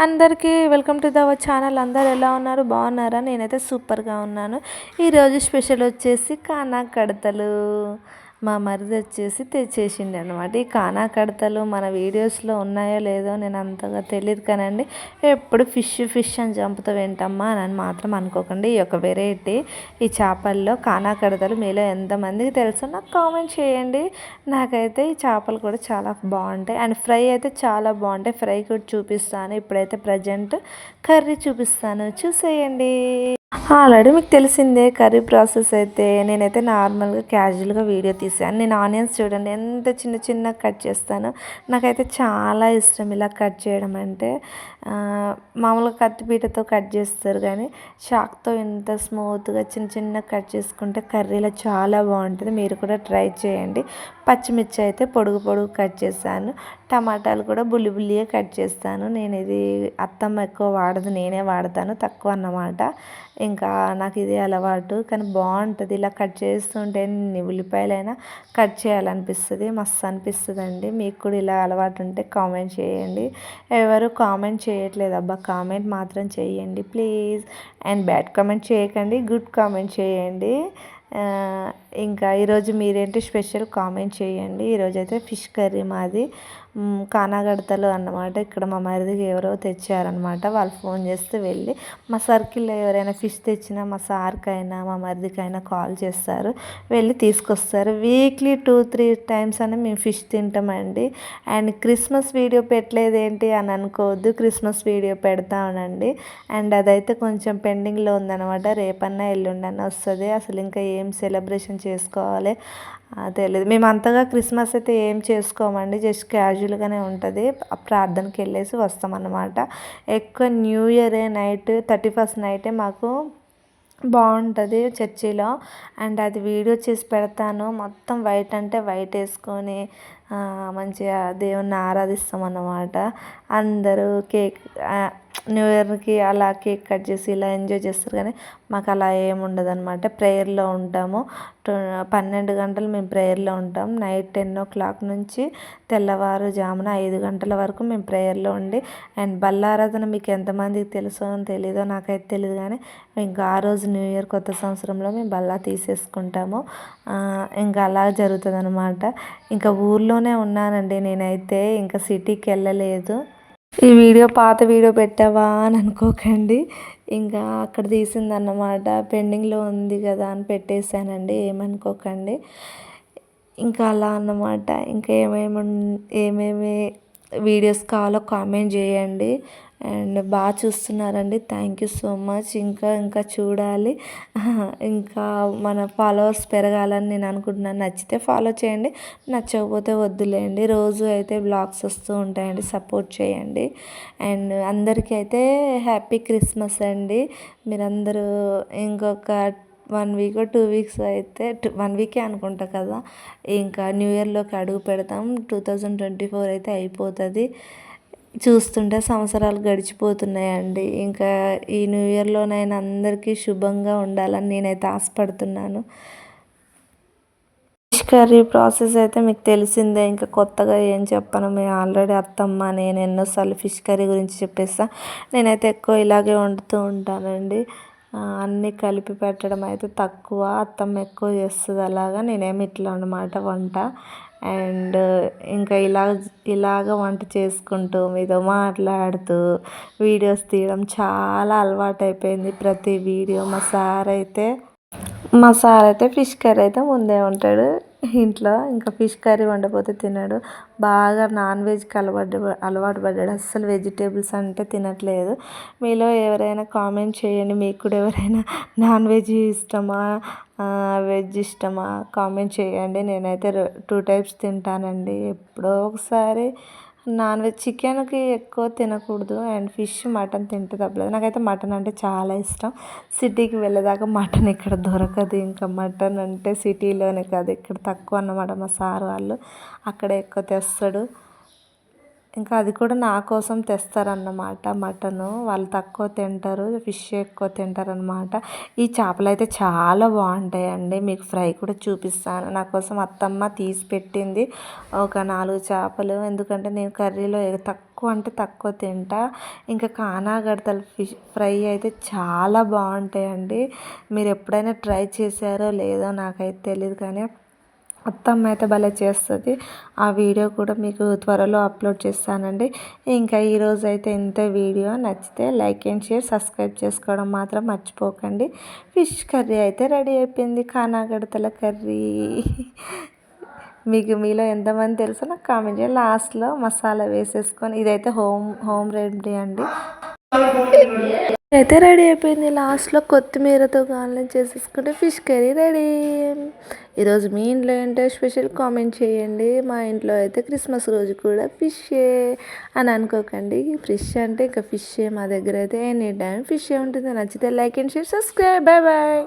అందరికీ welcome to దవర్ channel. అందరు ఎలా ఉన్నారు? బాగున్నారా? నేనైతే సూపర్గా ఉన్నాను. ఈరోజు స్పెషల్ వచ్చేసి కానా కడతలు. మా మరిది వచ్చేసి తెచ్చేసిండి అనమాట ఈ కానా కడతలు మన వీడియోస్లో ఉన్నాయో లేదో నేను అంతగా తెలియదు కానండి. ఎప్పుడు ఫిష్ ఫిష్ అని చంపుతూ వింటమ్మా అని మాత్రం అనుకోకండి. ఈ యొక్క వెరైటీ ఈ చేపల్లో కానా కడతలు మీలో ఎంతమందికి తెలుసు నాకు కామెంట్ చేయండి. నాకైతే ఈ చేపలు కూడా చాలా బాగుంటాయి. అండ్ ఫ్రై అయితే చాలా బాగుంటాయి. ఫ్రై కూడా చూపిస్తాను. ఇప్పుడైతే ప్రజెంట్ కర్రీ చూపిస్తాను. చూసేయండి. ఆల్రెడీ మీకు తెలిసిందే కర్రీ ప్రాసెస్ అయితే నేనైతే నార్మల్గా క్యాజువల్గా వీడియో తీసాను. నేను ఆనియన్స్ చూడండి ఎంత చిన్న చిన్న కట్ చేస్తాను. నాకైతే చాలా ఇష్టం ఇలా కట్ చేయడం అంటే. మామూలుగా కత్తిపీటతో కట్ చేస్తారు కానీ షాక్తో ఎంత స్మూత్గా చిన్న చిన్న కట్ చేసుకుంటే కర్రీలో చాలా బాగుంటుంది. మీరు కూడా ట్రై చేయండి. పచ్చిమిర్చి అయితే పొడుగు పొడుగు కట్ చేశాను. టమాటాలు కూడా బుల్లి బుల్లిగా కట్ చేస్తాను. నేను ఇది అత్తమ్మ ఎక్కువ వాడదు నేనే వాడతాను తక్కువ అన్నమాట. ఇంకా నాకు ఇది అలవాటు కానీ బాగుంటుంది. ఇలా కట్ చేస్తుంటే ఉల్లిపాయలైనా కట్ చేయాలనిపిస్తుంది మస్తు అనిపిస్తుంది అండి మీకు కూడా ఇలా అలవాటు ఉంటే కామెంట్ చేయండి. ఎవరు కామెంట్ చేయట్లేదు అబ్బా కామెంట్ మాత్రం చేయండి ప్లీజ్. అండ్ బ్యాడ్ కామెంట్ చేయకండి గుడ్ కామెంట్ చేయండి. ఇంకా ఈరోజు మీరేంటి స్పెషల్ కామెంట్ చేయండి. ఈరోజు అయితే ఫిష్ కర్రీ మాది. కానాగడతలు అన్నమాట. ఇక్కడ మా మరిదికి ఎవరో తెచ్చారనమాట వాళ్ళు ఫోన్ చేస్తే వెళ్ళి మా సర్కిల్లో ఎవరైనా ఫిష్ తెచ్చినా మా సార్కైనా మా మరిదికైనా కాల్ చేస్తారు. వెళ్ళి తీసుకొస్తారు. వీక్లీ టూ త్రీ టైమ్స్ అని మేము ఫిష్ తింటామండి. అండ్ క్రిస్మస్ వీడియో పెట్టలేదు ఏంటి అని అనుకోవద్దు. Christmas video పెడతామనండి. అండ్ అదైతే కొంచెం పెండింగ్లో ఉందన్నమాట. రేపన్నా ఎల్లుండన్నా వస్తుంది. అసలు ఇంకా ఏం సెలబ్రేషన్ చేసుకోవాలి. తెలియదు మేము అంతగా క్రిస్మస్ అయితే ఏం చేసుకోమండి. జస్ట్ క్యాజువల్గానే ఉంటుంది. ప్రార్థనకి వెళ్ళేసి వస్తామన్నమాట. ఎక్కువ new year night thirty first నైటే మాకు బాగుంటుంది చర్చిలో. అండ్ అది వీడియో చేసి పెడతాను. మొత్తం వైట్ అంటే వైట్ వేసుకొని మంచిగా దేవుణ్ణి ఆరాధిస్తాం అన్నమాట అందరూ కేక్ న్యూ ఇయర్కి అలా కేక్ కట్ చేసి ఇలా ఎంజాయ్ చేస్తారు కానీ మాకు అలా ఏముండదు అనమాట ప్రేయర్లో ఉంటాము. పన్నెండు గంటలు మేము ప్రేయర్లో ఉంటాం. నైట్ టెన్ ఓ క్లాక్ నుంచి తెల్లవారుజామున ఐదు గంటల వరకు మేము ప్రేయర్లో ఉండి అండ్ బల్లారాధన మీకు ఎంతమందికి తెలుసో తెలీదో నాకైతే తెలియదు కానీ ఇంకా ఆ రోజు న్యూ ఇయర్ కొత్త సంవత్సరంలో మేము బల్లా తీసేసుకుంటాము. ఇంకా అలా జరుగుతుంది అనమాట ఇంకా ఊర్లోనే ఉన్నానండి నేనైతే. ఇంకా సిటీకి వెళ్ళలేదు. ఈ వీడియో పాత వీడియో పెట్టావా అని అనుకోకండి. ఇంకా అక్కడ తీసిందన్నమాట. పెండింగ్లో ఉంది కదా అని పెట్టేశానండి. ఏమనుకోకండి. ఇంకా అలా అన్నమాట. ఇంకా ఏమేమి ఏమేమి వీడియోస్ కావాలో కామెంట్ చేయండి. అండ్ బాగా చూస్తున్నారండి. థ్యాంక్ యూ సో మచ్ ఇంకా ఇంకా చూడాలి. ఇంకా మన ఫాలోవర్స్ పెరగాలని నేను అనుకుంటున్నాను. నచ్చితే ఫాలో చేయండి. నచ్చకపోతే వద్దులేండి. రోజు అయితే బ్లాగ్స్ వస్తూ ఉంటాయండి. సపోర్ట్ చేయండి. అండ్ అందరికీ అయితే హ్యాపీ క్రిస్మస్ అండి. మీరందరూ ఇంకొక వన్ వీక్ టూ వీక్స్ అయితే వన్ వీకే అనుకుంటా కదా. ఇంకా న్యూ ఇయర్లోకి అడుగు పెడతాం. టూ థౌజండ్ ట్వంటీ ఫోర్ అయితే అయిపోతుంది. చూస్తుంటే సంవత్సరాలు గడిచిపోతున్నాయండి. ఇంకా ఈ న్యూ ఇయర్లోనైనా అందరికీ శుభంగా ఉండాలని నేనైతే ఆశపడుతున్నాను. ఫిష్ కర్రీ ప్రాసెస్ అయితే మీకు తెలిసిందే ఇంకా కొత్తగా ఏం చెప్పను. మేము ఆల్రెడీ అత్తమ్మ నేను ఎన్నోసార్లు ఫిష్ కర్రీ గురించి చెప్పేస్తా. నేనైతే ఎక్కువ ఇలాగే వండుతూ ఉంటానండి. అన్నీ కలిపి పెట్టడం అయితే తక్కువ. అత్తమ్మ ఎక్కువ చేస్తుంది అలాగా. నేనేమి ఇట్లా అనమాట వంట. అండ్ ఇంకా ఇలా ఇలాగ వంట చేసుకుంటూ మీతో మాట్లాడుతూ వీడియోస్ తీయడం చాలా అలవాటు అయిపోయింది ప్రతి వీడియో మా సార్ అయితే మా సార్ అయితే ఫిష్ కర్రీ అయితే ముందే ఉంటాడు ఇంట్లో ఇంకా ఫిష్ కర్రీ వండపోతే తినడు. బాగా నాన్ వెజ్కి అలవాటు అలవాటు పడ్డాడు. అస్సలు వెజిటేబుల్స్ అంటే తినట్లేదు. మీలో ఎవరైనా కామెంట్ చేయండి. మీకు కూడా ఎవరైనా నాన్ వెజ్ ఇష్టమా? వెజ్ ఇష్టమా? కామెంట్ చేయండి. నేనైతే టూ టైప్స్ తింటానండి. ఎప్పుడో ఒకసారి నాన్ వెజ్ చికెన్కి ఎక్కువ తినకూడదు అండ్ ఫిష్ మటన్ తింటే తప్పలేదు. నాకైతే మటన్ అంటే చాలా ఇష్టం. సిటీకి వెళ్ళేదాకా మటన్ ఇక్కడ దొరకదు. ఇంకా మటన్ అంటే సిటీలోనే కాదు ఇక్కడ తక్కువ అన్నమాట మా సార్ వాళ్ళు. అక్కడే ఎక్కువ తెస్తాడు. ఇంకా అది కూడా నా కోసం తెస్తారన్నమాట మటను. వాళ్ళు తక్కువ తింటారు ఫిష్ ఎక్కువ తింటారనమాట ఈ చేపలు అయితే చాలా బాగుంటాయండి. మీకు ఫ్రై కూడా చూపిస్తాను. నా కోసం అత్తమ్మ తీసి పెట్టింది ఒక నాలుగు చేపలు. ఎందుకంటే నేను కర్రీలో తక్కువ అంటే తక్కువ తింటా. ఇంకా కానాగడతల ఫిష్ ఫ్రై అయితే చాలా బాగుంటాయండి. మీరు ఎప్పుడైనా ట్రై చేశారో లేదో నాకైతే తెలియదు కానీ అత్తమ్మ అయితే భలే చేస్తుంది. ఆ వీడియో కూడా మీకు త్వరలో అప్లోడ్ చేస్తానండి. ఇంకా ఈరోజు అయితే ఇంత వీడియో. నచ్చితే లైక్ అండ్ షేర్ సబ్స్క్రైబ్ చేసుకోవడం మాత్రం మర్చిపోకండి. ఫిష్ కర్రీ అయితే రెడీ అయిపోయింది. కానాగడతల కర్రీ. మీకు మీలో ఎంతమంది తెలుసో నాకు కామెంట్ చేయండి. లాస్ట్లో మసాలా వేసేసుకొని ఇదైతే హోమ్ హోమ్ రెడీ అండి. అయితే రెడీ అయిపోయింది లాస్ట్లో కొత్తిమీరతో గాలిని చేసేసుకుంటే ఫిష్ కర్రీ రెడీ. ఈరోజు మీ ఇంట్లో ఏంటో స్పెషల్ కామెంట్ చేయండి. మా ఇంట్లో అయితే క్రిస్మస్ రోజు కూడా ఫిషే అని అనుకోకండి. ఫిష్ అంటే ఇంకా ఫిషే మా దగ్గర అయితే ఎనీ టైం ఫిషే ఉంటుంది. నచ్చితే like and share subscribe. Bye bye.